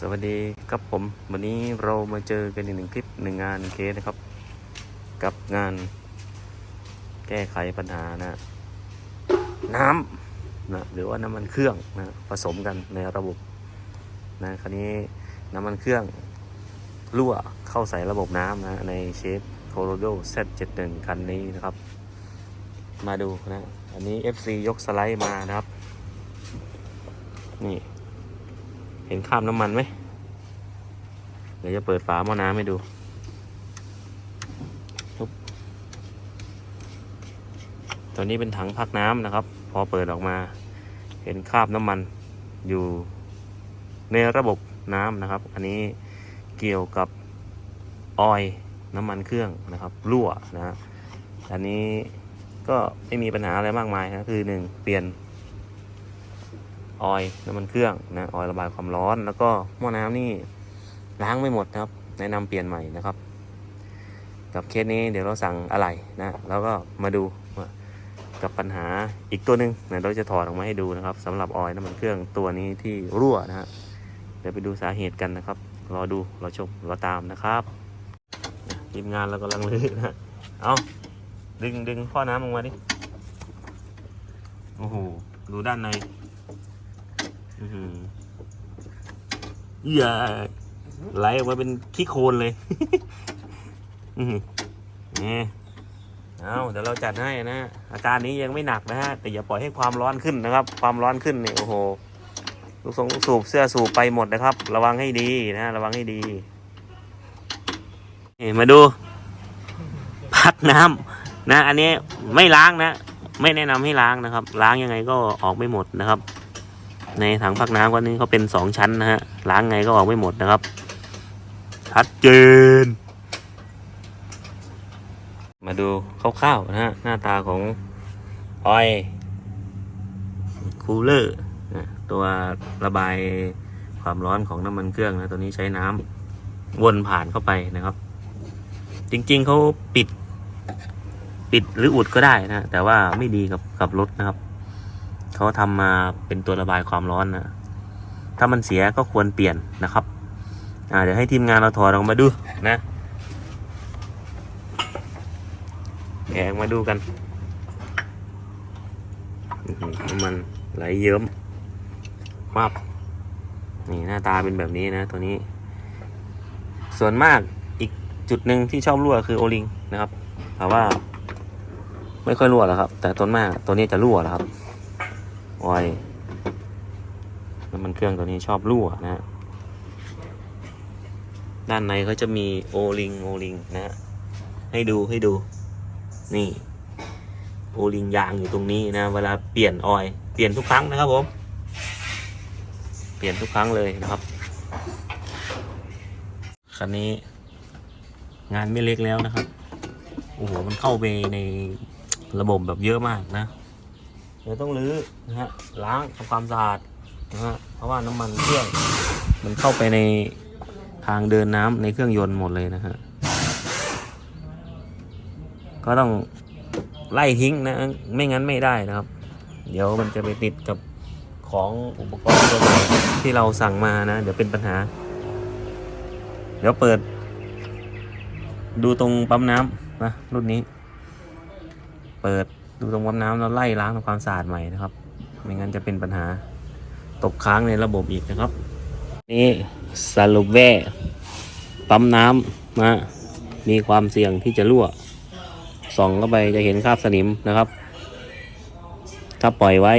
สวัสดีครับผม วันนี้เรามาเจอกันอีกหนึ่งคลิปหนึ่งงานเคสนะครับ กับงานแก้ไขปัญหานะ น้ำนะหรือว่าน้ำมันเครื่องนะผสมกันในระบบนะคราวนี้น้ำมันเครื่องรั่วเข้าใส่ระบบน้ำนะในเชฟโคโรโด Z71 คันนี้นะครับ มาดูนะ อันนี้ FC ยกสไลด์มานะครับ นี่ เห็นคราบน้ำมันไหมเดี๋ยวจะเปิดฝาหม้อน้ำให้ดูตัวนี้เป็นถังพักน้ำนะครับ พอเปิดออกมา เห็นคราบน้ำมันอยู่ในระบบน้ำนะครับ อันนี้เกี่ยวกับออยน้ำมันเครื่องนะครับ รั่วนะฮะอันนี้ก็ไม่มีปัญหาอะไรมากมายนะคือหนึ่งเปลี่ยน ออยล์น้ำมันเครื่องนะออยล์ระบายความร้อน แล้วก็หม้อน้ำนี่ล้างไม่หมดนะครับ แนะนำเปลี่ยนใหม่นะครับกับเคสนี้เดี๋ยวเราสั่งอะไรนะแล้วก็มาดูกับปัญหาอีกตัวหนึ่งนะเราจะถอดออกมาให้ดูนะครับสำหรับออยล์น้ำมันเครื่องตัวนี้ที่รั่วนะฮะเดี๋ยวไปดูสาเหตุกันนะครับ รอดูรอชมรอตามนะครับทีมงานเรากำลังลื้อนะเอาดึงดึงพ่อน้ำออกมาดิโอ้โหดูด้านใน อืออย่าไหลออกมาเป็นขี้โคลนเลยนี่เอาเดี๋ยวเราจัดให้นะ อาการนี้ยังไม่หนักนะฮะ แต่อย่าปล่อยให้ความร้อนขึ้นนะครับ ความร้อนขึ้นเนี่ยโอ้โห ลูกทรงลูกสูบเสื้อสูบไปหมดนะครับ ระวังให้ดีนะ ระวังให้ดีนี่มาดู พักน้ำนะ อันนี้ไม่ล้างนะ ไม่แนะนำให้ล้างนะครับ ล้างยังไงก็ออกไม่หมดนะครับ ในถังพักน้ำก็นี้เขาเป็นสองชั้นนะฮะล้างไงก็ออกไม่หมดนะครับชัดเจน มาดูคร่าวๆนะฮะหน้าตาของออยคูลเลอร์ตัวระบายความร้อนของน้ำมันเครื่องนะตัวนี้ใช้น้ำวนผ่านเข้าไปนะครับ จริงๆเขาปิด ปิดหรืออุดก็ได้นะ แต่ว่าไม่ดีกับกับรถนะครับ เขาทำมาเป็นตัวระบายความร้อนนะถ้ามันเสียก็ควรเปลี่ยนนะครับอ่าเดี๋ยวให้ทีมงานเราถอดออกมาดูนะแกะออกมาดูกันน้ำมันไหลเยิ้มมาบนี่หน้าตาเป็นแบบนี้นะตัวนี้ ส่วนมากอีกจุดหนึ่งที่ชอบรั่วคือโอลิงนะครับแต่ว่าไม่ค่อยรั่วหรอกครับ แต่ต้นมากตัวนี้จะรั่วนะครับ ออยล์น้ำมันเครื่องตัวนี้ชอบรั่วนะฮะด้านในเขาจะมีโอลิงโอลิงนะฮะให้ดูให้ดู นี่ โอลิงยางอยู่ตรงนี้นะ เวลาเปลี่ยนออยเปลี่ยนทุกครั้งนะครับผมเปลี่ยนทุกครั้งเลยนะครับคันนี้ งานไม่เล็กแล้วนะครับโอ้โหมันเข้าไปในระบบแบบเยอะมากนะ เดี๋ยวต้องรื้อนะฮะล้างทำความสะอาดนะฮะเพราะว่าน้ำมันเครื่องมันเข้าไปในทางเดินน้ำในเครื่องยนต์หมดเลยนะฮะก็ต้องไล่ทิ้งนะไม่งั้นไม่ได้นะครับ เดี๋ยวมันจะไปติดกับของอุปกรณ์ตัวใหม่ที่เราสั่งมานะ เดี๋ยวเป็นปัญหา เดี๋ยวเปิด ดูตรงปั๊มน้ำนะรุ่นนี้ เปิด ดูตรงปั๊มน้ำแล้วไล่ล้างทำความสะอาดใหม่นะครับ ไม่งั้นจะเป็นปัญหาตกค้างในระบบอีกนะครับ นี่สรุปแว่ปั๊มน้ำนะมีความเสี่ยงที่จะรั่วส่องเข้าไปจะเห็นคราบสนิมนะครับ ถ้าปล่อยไว้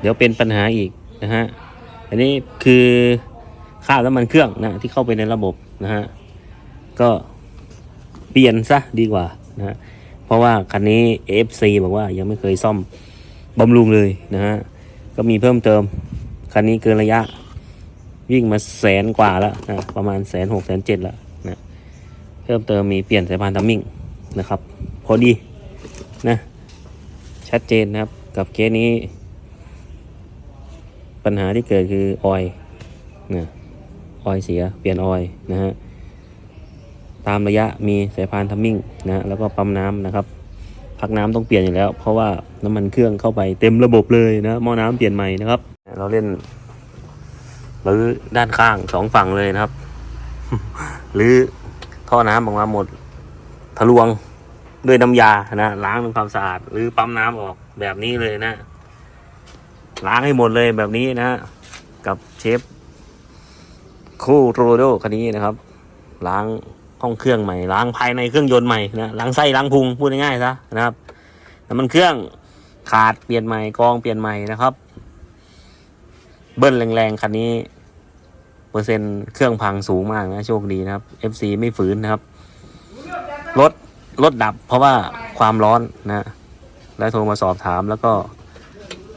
เดี๋ยวเป็นปัญหาอีกนะฮะอันนี้คือคราบน้ำมันเครื่องนะที่เข้าไปในระบบนะฮะก็เปลี่ยนซะดีกว่านะฮะ ราะว่าคันนี้ FC บอกว่ายังไม่เคยซ่อมบำรุงเลยนะฮะ ก็มีเพิ่มเติม คันนี้เกินระยะ วิ่งมาแสนกว่าแล้วนะประมาณแสนหกแสนเจ็ดแล้วนะเพิ่มเติมมีเปลี่ยนสายพานทัมมิ่งนะครับ พอดีนะชัดเจนนะครับกับเคสนี้ ปัญหาที่เกิดคือออยนะออยเสียเปลี่ยนออยนะฮะ ตามระยะมีสายพานทัมมิ่งนะแล้วก็ปั๊มน้ำนะครับพักน้ำต้องเปลี่ยนอยู่แล้ว เพราะว่าน้ำมันเครื่องเข้าไปเต็มระบบเลยนะหม้อน้ำเปลี่ยนใหม่นะครับ เราเล่นหรือด้านข้างสองฝั่งเลยนะครับ หรือท่อน้ำออกมาหมดทะลวงด้วยน้ำยานะล้างทำความสะอาด หรือปั๊มน้ำออกแบบนี้เลยนะ ล้างให้หมดเลยแบบนี้นะ กับเชฟคูโรโดคันนี้นะครับ ล้าง ห้องเครื่องใหม่ล้างภายในเครื่องยนต์ใหม่นะล้างไส้ล้างพุงพูดง่ายๆซะนะครับน้ำมันเครื่องขาดเปลี่ยนใหม่กรองเปลี่ยนใหม่นะครับ เบิ้ลแรงๆคันนี้ เปอร์เซ็นต์เครื่องพังสูงมากนะโชคดีนะครับ FC ไม่ฝืนนะครับรถรถดับ เพราะว่าความร้อนนะแล้วโทรมาสอบถามแล้วก็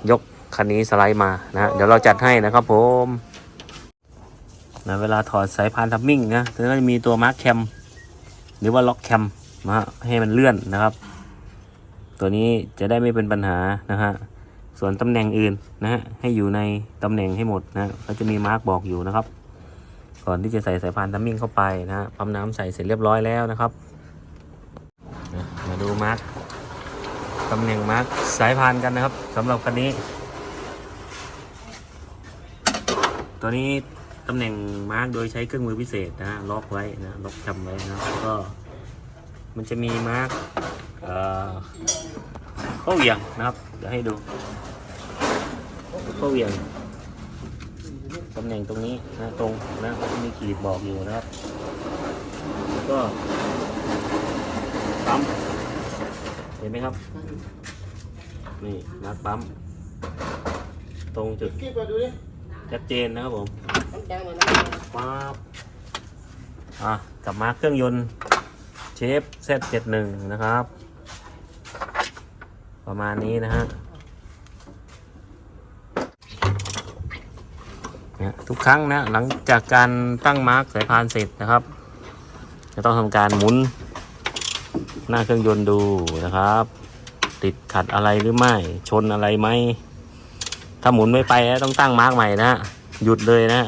ยกคันนี้สไลด์มานะเดี๋ยวเราจัดให้นะครับผมนะเวลาถอดสายพานทับมิ่งนะก็จะมีตัวมาร์คแคม หรือว่าล็อกแคมนะให้มันเลื่อนนะครับ ตัวนี้จะได้ไม่เป็นปัญหานะฮะส่วนตำแหน่งอื่นนะฮะให้อยู่ในตำแหน่งให้หมดนะก็จะมีมาร์กบอกอยู่นะครับ ก่อนที่จะใส่สายพานทัมมิ่งเข้าไปนะฮะปั๊มน้ำใส่เสร็จเรียบร้อยแล้วนะครับมาดูมาร์กตำแหน่งมาร์กสายพานกันนะครับสำหรับคันนี้ ตัวนี้ ตำแหน่งมาร์กโดยใช้เครื่องมือพิเศษนะล็อกไว้นะล็อกทำไว้นะแล้วก็ มันจะมีมาร์กเอ่อเข้าเหวี่ยงนะครับเดี๋ยวให้ดูเข้าเหวี่ยงตำแหน่งตรงนี้นะตรงนะมีขีดบอกอยู่นะครับ แล้วก็ปั๊มเห็นไหมครับ นี่นัดปั๊มตรงจุดกิ๊บมาดูดิ ชัดเจนนะครับผมน้ำแข็งเลยนะปั๊บอะกลับมาเครื่องยนต์เชฟเซตเจ็ดหนึ่งนะครับ ประมาณนี้นะฮะเนี่ยทุกครั้งนะหลังจากการตั้งมาร์กสายพานเสร็จนะครับ จะต้องทำการหมุน หน้าเครื่องยนต์ดูนะครับ ติดขัดอะไรหรือไม่ ชนอะไรไหม ถ้าหมุนไม่ไปแล้วต้องตั้งมาร์กใหม่นะหยุดเลยนะ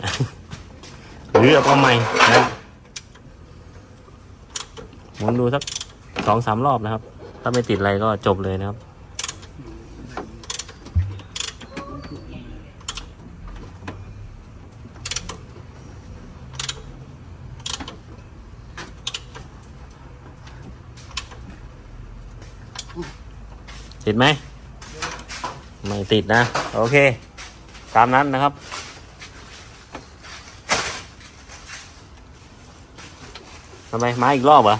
หรือเอาเข้าใหม่นะหมุนดูสักสองสามรอบนะครับ ถ้าไม่ติดอะไรก็จบเลยนะครับติดไหม ไม่ติดนะ โอเค ตามนั้นนะครับ ทำไมมาอีกรอบเหรอ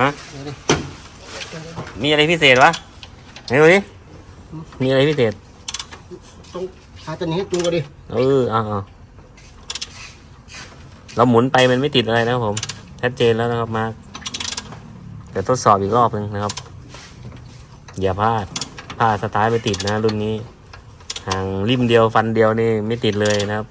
ฮะเดี๋ยวดิมีอะไรพิเศษวะไหนดูดิมีอะไรพิเศษ ต้องหาตัวนี้ให้จูงกันดิ เออเอ่าเราหมุนไปมันไม่ติดอะไรนะครับผมชัดเจนแล้วนะครับมาร์คเดี๋ยวทดสอบอีกรอบหนึ่งนะครับ อย่าพลาด พลาดสตาร์ทไม่ติดนะรุ่นนี้ห่างริมเดียวฟันเดียวนี่ไม่ติดเลยนะครับ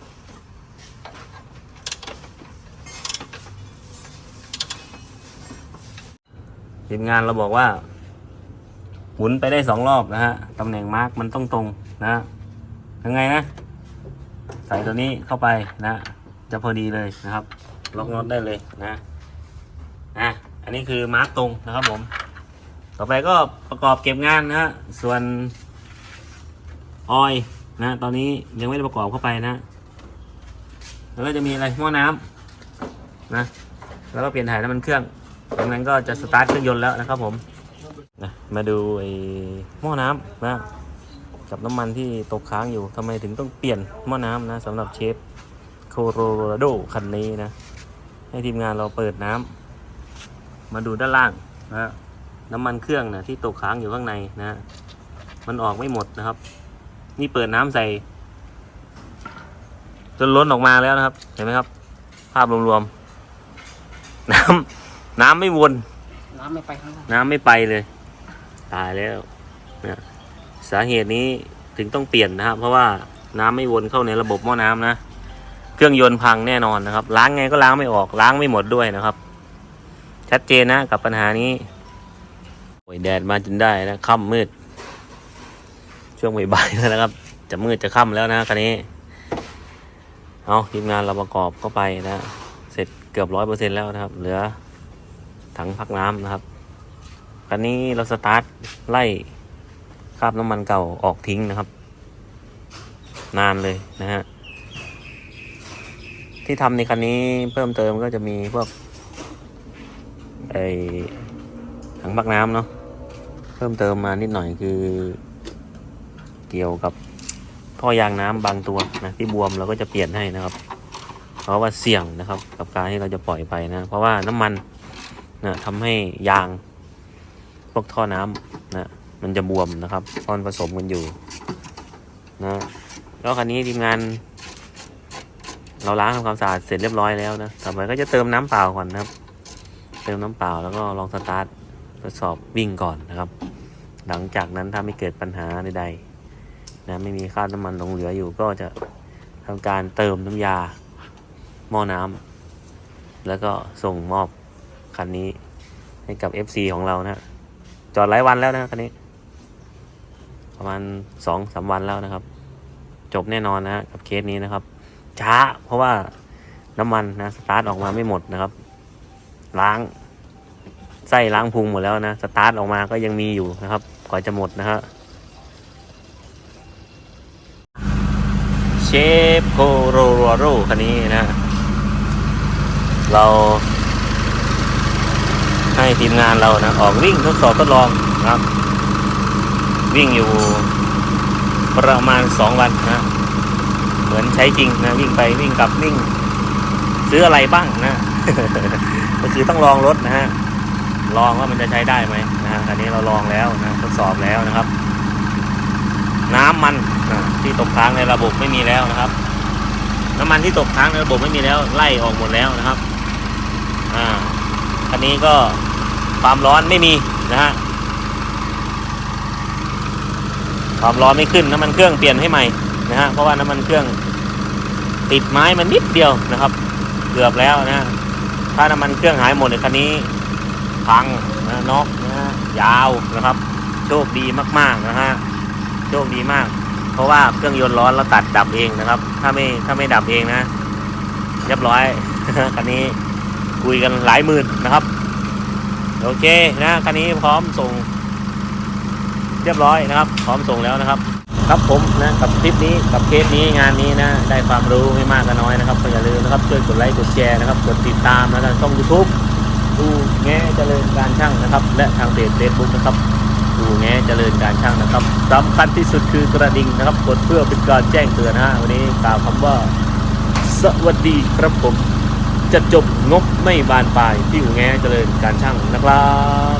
ทีมงานเราบอกว่า หมุนไปได้สองรอบนะฮะตำแหน่งมาร์กมันต้องตรงนะฮะยังไงนะ ใส่ตัวนี้เข้าไปนะ จะพอดีเลยนะครับ ล็อกน็อตได้เลยนะอะอันนี้คือมาร์กตรงนะครับผม ต่อไปก็ประกอบเก็บงานนะฮะ ส่วนออยนะ ตอนนี้ยังไม่ได้ประกอบเข้าไปนะ แล้วก็จะมีอะไรหม้อน้ำนะ แล้วก็เปลี่ยนถ่ายน้ำมันเครื่องจากนั้นก็จะสตาร์ทเครื่องยนต์แล้วนะครับผมนะมาดูไอ้หม้อน้ำนะกับน้ำมันที่ตกค้างอยู่ทำไมถึงต้องเปลี่ยนหม้อน้ำนะสำหรับเชฟโคโรราโดคันนี้นะ ให้ทีมงานเราเปิดน้ำมาดูด้านล่างนะ น้ำมันเครื่องนะที่ตกค้างอยู่ข้างในนะ มันออกไม่หมดนะครับ นี่เปิดน้ำใส่ จนล้นออกมาแล้วนะครับ เห็นไหมครับ ภาพรวมๆน้ำน้ำไม่วน น้ำไม่ไปข้างล่างน้ำไม่ไปเลย ตายแล้วนะสาเหตุนี้ถึงต้องเปลี่ยนนะครับ เพราะว่าน้ำไม่วนเข้าในระบบหม้อน้ำนะเครื่องยนต์พังแน่นอนนะครับ ล้างไงก็ล้างไม่ออกล้างไม่หมดด้วยนะครับ ชัดเจนนะกับปัญหานี้โอ้ ยแดดมาจนได้นะค่ำมืด ช่วงบ่ายๆแล้วนะครับ จะมืดจะค่ำแล้วนะคันนี้ เอาทีมงานเราประกอบเข้าไปนะ เสร็จเกือบร้อยเปอร์เซ็นแล้วนะครับ เหลือถังพักน้ำนะครับคันนี้เราสตาร์ทไล่คราบน้ำมันเก่าออกทิ้งนะครับ นานเลยนะฮะที่ทำในคันนี้เพิ่มเติมก็จะมีพวกไอถังพักน้ำเนาะ เพิ่มเติมมานิดหน่อยคือ เกี่ยวกับท่อยางน้ำบางตัวนะที่บวมเราก็จะเปลี่ยนให้นะครับ เพราะว่าเสี่ยงนะครับ กับการที่เราจะปล่อยไปนะ เพราะว่าน้ำมันนะทำให้ยางพวกท่อน้ำนะมันจะบวมนะครับเพราะมันผสมกันอยู่นะแล้วคันนี้ทีมงาน เราล้างทำความสะอาดเสร็จเรียบร้อยแล้วนะต่อไปก็จะเติมน้ำเปล่าก่อนนะครับ เติมน้ำเปล่าแล้วก็ลองสตาร์ททดสอบวิ่งก่อนนะครับ หลังจากนั้นถ้าไม่เกิดปัญหาใดๆนะไม่มีคราบน้ำมันหลงเหลืออยู่ก็จะทำการเติมน้ำยาหม้อน้ำแล้วก็ส่งมอบคันนี้ให้กับ FC ของเรานะจอดหลายวันแล้วนะคันนี้ ประมาณสองสามวันแล้วนะครับ จบแน่นอนนะกับเคสนี้นะครับ ช้าเพราะว่าน้ำมันนะสตาร์ทออกมาไม่หมดนะครับ ล้างไส้ล้างพุงหมดแล้วนะ สตาร์ทออกมาก็ยังมีอยู่นะครับ ก่อนจะหมดนะฮะ เชฟโคโรโรโรคันนี้นะ เรา ให้ทีมงานเรานะ ออกวิ่งทดสอบทดลองนะครับ วิ่งอยู่ประมาณสองวันนะ เหมือนใช้จริงนะ วิ่งไปวิ่งกลับวิ่ง ซื้ออะไรบ้างนะ ก็คือต้องลองรถนะฮะ ลองว่ามันจะใช้ได้ไหม นะอันนี้เราลองแล้วนะทดสอบแล้วนะครับ น้ำมันนะที่ตกค้างในระบบไม่มีแล้วนะครับ น้ำมันที่ตกค้างในระบบไม่มีแล้ว ไล่ออกหมดแล้วนะครับอ่าคันนี้ก็ความร้อนไม่มีนะฮะความร้อนไม่ขึ้นน้ำมันเครื่องเปลี่ยนให้ใหม่นะฮะเพราะว่าน้ำมันเครื่องติดไม้มันนิดเดียวนะครับ เกือบแล้วนะถ้าน้ำมันเครื่องหายหมดในยคันนี้ พังนะนกนะฮะยาวนะครับ โชคดีมากๆนะฮะโชคดีมาก เพราะว่าเครื่องยนต์ร้อนเราตัดดับเองนะครับ ถ้าไม่ถ้าไม่ดับเองนะเรียบร้อยคันนี้คุยกันหลายหมื่นนะครับ โอเคนะคันนี้พร้อมส่ง เรียบร้อยนะครับ พร้อมส่งแล้วนะครับ ครับผมนะกับคลิปนี้กับเคสนี้งานนี้นะได้ความรู้ไม่มากก็น้อยนะครับก็อย่าลืมนะครับช่วยกดไลค์กดแชร์นะครับกดติดตามนะทางช่องยูทูบ ดูแง่เจริญการช่างนะครับ และทางเพจเฟซบุ๊กนะครับดูแง่เจริญการช่างนะครับสำคัญที่สุดคือกระดิ่งนะครับกดเพื่อเป็นการแจ้งเตือนนะฮะวันนี้กล่าวคำว่า สวัสดีครับผมจะจบงบไม่บานปลายที่อู่แง่เจริญการช่างนะครับ